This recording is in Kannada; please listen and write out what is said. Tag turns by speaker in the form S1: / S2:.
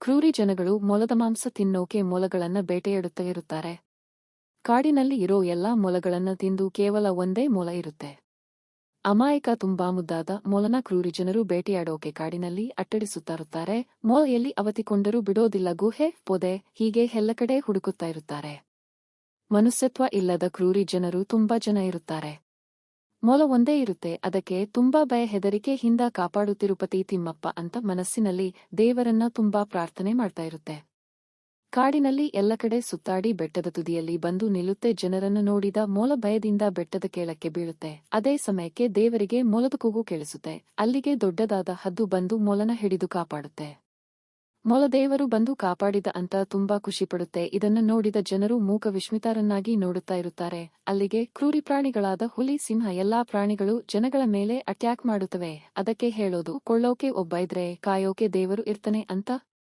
S1: ಕ್ರೂರಿ ಜನಗಳು ಮೊಲದ ಮಾಂಸ ತಿನ್ನೋಕೆ ಮೊಲಗಳನ್ನ ಬೇಟೆಯಾಡುತ್ತಾ ಇರುತ್ತಾರೆ. ಕಾಡಿನಲ್ಲಿ ಇರೋ ಎಲ್ಲಾ ಮೊಲಗಳನ್ನ ತಿಂದು ಕೇವಲ ಒಂದೇ ಮೊಲ ಇರುತ್ತೆ. ಅಮಾಯಕ ತುಂಬಾ ಮುದ್ದಾದ ಮೊಲನ ಕ್ರೂರಿ ಜನರು ಬೇಟೆಯಾಡೋಕೆ ಕಾಡಿನಲ್ಲಿ ಅಟ್ಟಡಿಸುತ್ತಾರುತ್ತಾರೆ ಮೊಲ ಎಲ್ಲಿ ಅವತಿಕೊಂಡರೂ ಬಿಡೋದಿಲ್ಲ, ಗುಹೆ, ಪೊದೆ, ಹೀಗೆ ಎಲ್ಲ ಕಡೆ ಹುಡುಕುತ್ತಾ ಇರುತ್ತಾರೆ. ಮನುಷ್ಯತ್ವ ಇಲ್ಲದ ಕ್ರೂರಿ ಜನರು ತುಂಬಾ ಜನ ಇರುತ್ತಾರೆ. ಮೊಲ ಒಂದೇ ಇರುತ್ತೆ, ಅದಕ್ಕೆ ತುಂಬಾ ಭಯ, ಹೆದರಿಕೆ, ಹಿಂದ ಕಾಪಾಡು ತಿರುಪತಿ ತಿಮ್ಮಪ್ಪ ಅಂತ ಮನಸ್ಸಿನಲ್ಲಿ ದೇವರನ್ನ ತುಂಬಾ ಪ್ರಾರ್ಥನೆ ಮಾಡ್ತಾ ಇರುತ್ತೆ. ಕಾಡಿನಲ್ಲಿ ಎಲ್ಲ ಕಡೆ ಸುತ್ತಾಡಿ ಬೆಟ್ಟದ ತುದಿಯಲ್ಲಿ ಬಂದು ನಿಲ್ಲುತ್ತೆ, ಜನರನ್ನು ನೋಡಿದ ಮೊಲ ಭಯದಿಂದ ಬೆಟ್ಟದ ಕೇಳಕ್ಕೆ ಬೀಳುತ್ತೆ. ಅದೇ ಸಮಯಕ್ಕೆ ದೇವರಿಗೆ ಮೊಲದ ಕೂಗು ಕೇಳಿಸುತ್ತೆ. ಅಲ್ಲಿಗೆ ದೊಡ್ಡದಾದ ಹದ್ದು ಬಂದು ಮೊಲನ ಹಿಡಿದು ಕಾಪಾಡುತ್ತೆ. ಮೊಲ ದೇವರು ಬಂದು ಕಾಪಾಡಿದ ಅಂತ ತುಂಬಾ ಖುಷಿಪಡುತ್ತೆ ಇದನ್ನು ನೋಡಿದ ಜನರು ಮೂಕ ವಿಸ್ಮಿತರನ್ನಾಗಿ ನೋಡುತ್ತಾ ಇರುತ್ತಾರೆ. ಅಲ್ಲಿಗೆ ಕ್ರೂರಿ ಪ್ರಾಣಿಗಳಾದ ಹುಲಿ, ಸಿಂಹ ಎಲ್ಲಾ ಪ್ರಾಣಿಗಳು ಜನಗಳ ಮೇಲೆ ಅಟ್ಯಾಕ್ ಮಾಡುತ್ತವೆ. ಅದಕ್ಕೆ ಹೇಳೋದು, ಕೊಳ್ಳೋಕೆ ಒಬ್ಬ ಇದ್ರೆ, ಕಾಯೋಕೆ ದೇವರು ಇರ್ತಾನೆ ಅಂತ